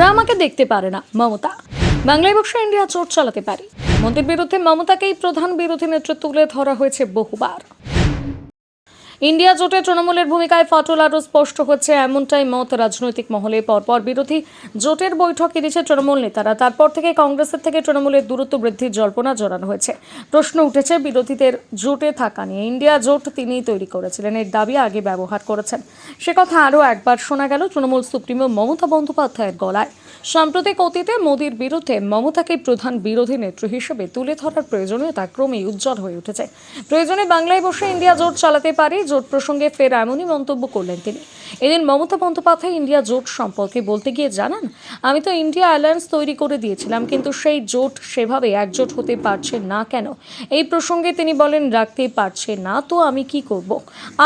ওরা আমাকে দেখতে পারে না, মমতা। বাংলায় বসে ইন্ডিয়া চোট চালাতে পারি। মোদীর বিরুদ্ধে মমতাকেই প্রধান বিরোধী নেতৃত্ব তুলে ধরা হয়েছে বহুবার। ইন্ডিয়া জোটে তৃণমূলের ভূমিকায় ফাটল আরও স্পষ্ট হচ্ছে, এমনটাই মত রাজনৈতিক মহলে। পরপর বিরোধী জোটের বৈঠক এড়িয়েছে তৃণমূল নেতারা। তারপর থেকে কংগ্রেসের থেকে তৃণমূলের দূরত্ব বৃদ্ধির জল্পনা জড়ানো হয়েছে। প্রশ্ন উঠেছে বিরোধীদের জোটে থাকা নিয়ে। ইন্ডিয়া জোট তিনিই তৈরি করেছিলেন, এর দাবি আগে ব্যবহার করেছেন। সে কথা আরও একবার শোনা গেল তৃণমূল সুপ্রিমো মমতা বন্দ্যোপাধ্যায়ের গলায়। সাম্প্রতিক অতীতে মোদীর বিরুদ্ধে মমতাকে প্রধান বিরোধী নেত্রী হিসেবে তুলে ধরার প্রয়োজনীয়তা ক্রমেই উজ্জ্বল হয়ে উঠেছে। প্রয়োজনে বাংলায় বসে ইন্ডিয়া জোট চালাতে পারে জোট প্রসঙ্গে ফের এমনই মন্তব্য করলেন তিনি। এদিন মমতা বন্দ্যোপাধ্যায় ইন্ডিয়া জোট সম্পর্কে বলতে গিয়ে জানান, আমি তো ইন্ডিয়া অ্যালায়েন্স তৈরি করে দিয়েছিলাম, কিন্তু সেই জোট সেভাবে একজোট হতে পারছে না কেন? এই প্রসঙ্গে তিনি বলেন, রাখতে পারছে না, তো আমি কি করব?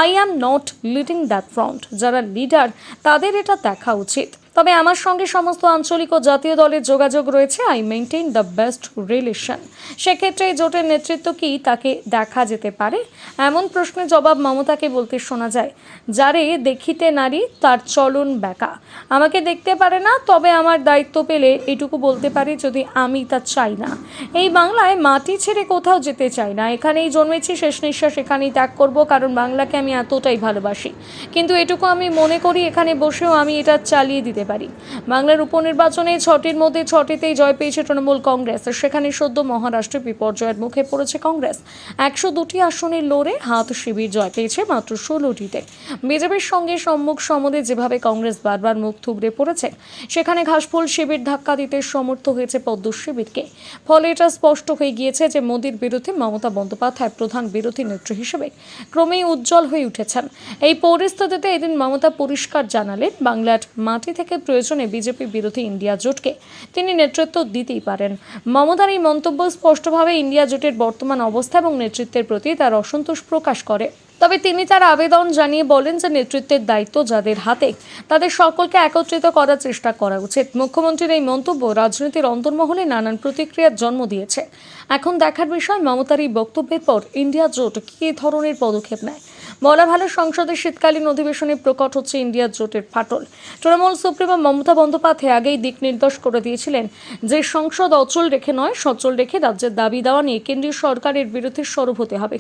I am not leading that front যারা লিডার, তাদের এটা দেখা উচিত। তবে আমার সঙ্গে সমস্ত আঞ্চলিক ও জাতীয় দলের যোগাযোগ রয়েছে। I maintain the best relation সেক্ষেত্রে এই জোটের নেতৃত্ব কি তাকে দেখা যেতে পারে? এমন প্রশ্নের জবাব মমতাকে বলতে শোনা যায়। যারে দেখিতে নারী, তার চলন ব্যাকা। আমাকে দেখতে পারে না, তবে আমার দায়িত্ব পেলে এটুকু বলতে পারি যদি আমি তা চাই না। এই বাংলায় মাটি ছেড়ে কোথাও যেতে চাই না। এখানেই জন্মেছি, শেষ নিঃশ্বাস এখানেই ত্যাগ করব, কারণ বাংলাকে আমি এতটাই ভালোবাসি। কিন্তু এটুকু আমি মনে করি, এখানে বসেও আমি এটা চালিয়ে দিতে পারি। বাংলার উপনির্বাচনে ছটির মধ্যে ছটিতেই জয় পেয়েছে তৃণমূল কংগ্রেস। সেখানে সদ্য মহারাষ্ট্রে বিপর্যয়ের মুখে পড়েছে কংগ্রেস। একশো দুটি আসনে লড়ে হাত শিবির জয় পেয়েছে মাত্র ষোলোটিতে। বিজেপির সঙ্গে সম্মুখ সমদে যেভাবে কংগ্রেস বারবার মুখ থুবড়ে পড়েছে, সেখানে ঘাসফুল শিবির ধাক্কা দিতে সমর্থ হয়েছে পদ্ম শিবিরকে। ফলে এটা স্পষ্ট হয়ে গিয়েছে যে মোদীর বিরুদ্ধে মমতা বন্দ্যোপাধ্যায় প্রধান বিরোধী নেত্রী হিসেবে ক্রমেই উজ্জ্বল হয়ে উঠেছেন। এই পরিস্থিতিতে এদিন মমতা পরিষ্কার জানালেন বাংলার মাটি থেকে প্রয়োজনে বিজেপি বিরোধী ইন্ডিয়া জোটকে তিনি নেতৃত্ব দিতেই পারেন। মমতার এই মন্তব্য স্পষ্টভাবে ইন্ডিয়া জোটের বর্তমান অবস্থা এবং নেতৃত্বের প্রতি তার অসন্তোষ প্রকাশ করে। তবে তিনি তার আবেদন জানিয়ে বলেন যে নেতৃত্বের দায়িত্ব যাদের হাতে, তাদের সকলকে একত্রিত করার চেষ্টা করা উচিত। মুখ্যমন্ত্রীর এই মন্তব্য রাজনীতির অন্তর্মহলে নানান প্রতিক্রিয়ার জন্ম দিয়েছে। এখন দেখার বিষয় মমতার এই বক্তব্যের পর ইন্ডিয়া জোট কী ধরনের পদক্ষেপ নেয়? বলা ভালো সংসদের শীতকালীন অধিবেশনে প্রকট হচ্ছে ইন্ডিয়া জোটের ফাটল। তৃণমূল সুপ্রিমো মমতা বন্দ্যোপাধ্যায় আগেই দিক নির্দেশ করে দিয়েছিলেন যে সংসদ অচল রেখে নয়, সচল রেখে রাজ্যের দাবি দেওয়া নিয়ে কেন্দ্রীয় সরকারের বিরুদ্ধে সরব হতে হবে।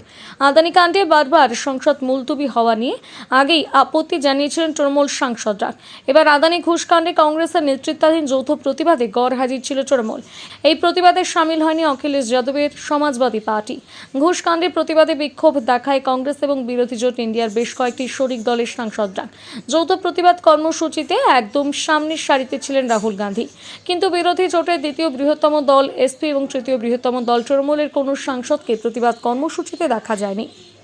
আদানি কাণ্ডে বারবার সংসদ মুলতুবি হওয়া নিয়ে আগেই আপত্তি জানিয়েছিলেন তৃণমূল সাংসদরা। এবার আদানি ঘুষ কাণ্ডে কংগ্রেসের নেতৃত্বাধীন যৌথ প্রতিবাদে গড় হাজির ছিল তৃণমূল। এই প্রতিবাদে সামিল হয়নি অখিলেশ যাদবের সমাজবাদী পার্টি। ঘুষ কাণ্ডে প্রতিবাদে বিক্ষোভ দেখায় কংগ্রেস এবং বিরোধী ইন্ডিয়ার বেশ কয়েকটি শরিক দলের সাংসদরা। যৌথ প্রতিবাদ কর্মসূচিতে একদম সামনের সারিতে ছিলেন রাহুল গান্ধী। কিন্তু বিরোধী জোটের দ্বিতীয় বৃহত্তম দল এসপি এবং তৃতীয় বৃহত্তম দল তৃণমূলের কোনো সাংসদকে প্রতিবাদ কর্মসূচিতে দেখা যায়নি।